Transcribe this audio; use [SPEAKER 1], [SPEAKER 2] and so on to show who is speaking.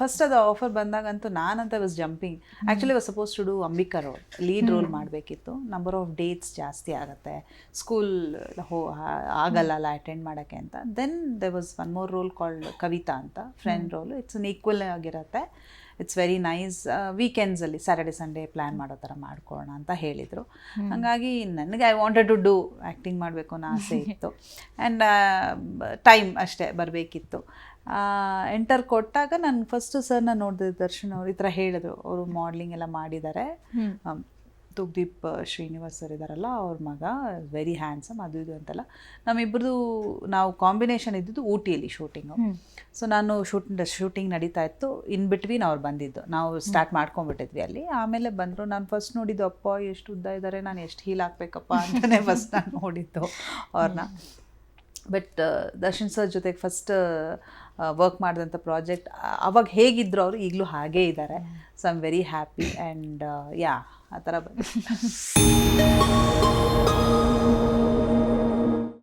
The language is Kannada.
[SPEAKER 1] ಫಸ್ಟ್ ಅದು ಆಫರ್ ಬಂದಾಗಂತೂ ನಾನಂತ was jumping actually was supposed to do Ambika role lead role ಮಾಡಬೇಕಿತ್ತು. ನಂಬರ್ ಆಫ್ ಡೇಟ್ಸ್ ಜಾಸ್ತಿ ಆಗುತ್ತೆ. ಸ್ಕೂಲ್ ಹೋ ಆಗಲ್ಲ ಅಟೆಂಡ್ ಮಾಡೋಕ್ಕೆ ಅಂತ. Then the was one more role called Kavita ಅಂತ. Friend role it's an equal ಆಗಿರುತ್ತೆ. ಇಟ್ಸ್ ವೆರಿ ನೈಸ್ ವೀಕೆಂಡ್ಸಲ್ಲಿ ಸ್ಯಾಟರ್ಡೆ ಸಂಡೇ ಪ್ಲ್ಯಾನ್ ಮಾಡೋ ಥರ ಮಾಡ್ಕೊಳ್ಳೋಣ ಅಂತ ಹೇಳಿದರು. ಹಾಗಾಗಿ ನನಗೆ I wanted to do acting ಮಾಡಬೇಕು ಅನ್ನೋ ಆಸೆ ಇತ್ತು. ಆ್ಯಂಡ್ ಟೈಮ್ ಅಷ್ಟೇ ಬರಬೇಕಿತ್ತು. ಎಂಟರ್ ಕೊಟ್ಟಾಗ ನಾನು ಫಸ್ಟ್ ಸರ್ನ ನೋಡಿದೆ ದರ್ಶನ್ ಅವ್ರು ಈ ಥರ ಹೇಳಿದ್ರು. ಅವರು ಮಾಡ್ಲಿಂಗ್ ಎಲ್ಲ ಮಾಡಿದ್ದಾರೆ ತುಗ್ದೀಪ್ ಶ್ರೀನಿವಾಸ್ ಸರ್ ಇದ್ದಾರಲ್ಲ ಅವ್ರ ಮಗ ವೆರಿ ಹ್ಯಾಂಡ್ಸಮ್ ಅದು ಇದು ಅಂತೆಲ್ಲ. ನಮ್ಮಿಬ್ಬರದು ನಾವು ಕಾಂಬಿನೇಷನ್ ಇದ್ದಿದ್ದು ಊಟಿಯಲ್ಲಿ ಶೂಟಿಂಗು ಸೊ ನಾನು ಶೂಟ್ ಶೂಟಿಂಗ್ ನಡೀತಾ ಇತ್ತು. ಇನ್ ಬಿಟ್ವೀನ್ ಅವ್ರು ಬಂದಿದ್ದು. ನಾವು ಸ್ಟಾರ್ಟ್ ಮಾಡ್ಕೊಂಡ್ಬಿಟ್ಟಿದ್ವಿ ಅಲ್ಲಿ. ಆಮೇಲೆ ಬಂದರು ನಾನು ಫಸ್ಟ್ ನೋಡಿದ್ದು ಅಪ್ಪ ಎಷ್ಟು ಉದ್ದ ಇದ್ದಾರೆ ನಾನು ಎಷ್ಟು ಹೀಲ್ ಹಾಕ್ಬೇಕಪ್ಪ ಅಂತಲೇ ಫಸ್ಟ್ ನಾನು ನೋಡಿದ್ದು ಅವ್ರನ್ನ ಬಟ್ ದರ್ಶನ್ ಸರ್ ಜೊತೆಗೆ ಫಸ್ಟ್ ವರ್ಕ್ ಮಾಡಿದಂಥ ಪ್ರಾಜೆಕ್ಟ್ ಅವಾಗ ಹೇಗಿದ್ರು ಅವರು ಈಗಲೂ ಹಾಗೇ ಇದ್ದಾರೆ so I very happy and yeah ಆ ಥರ ಬಂದು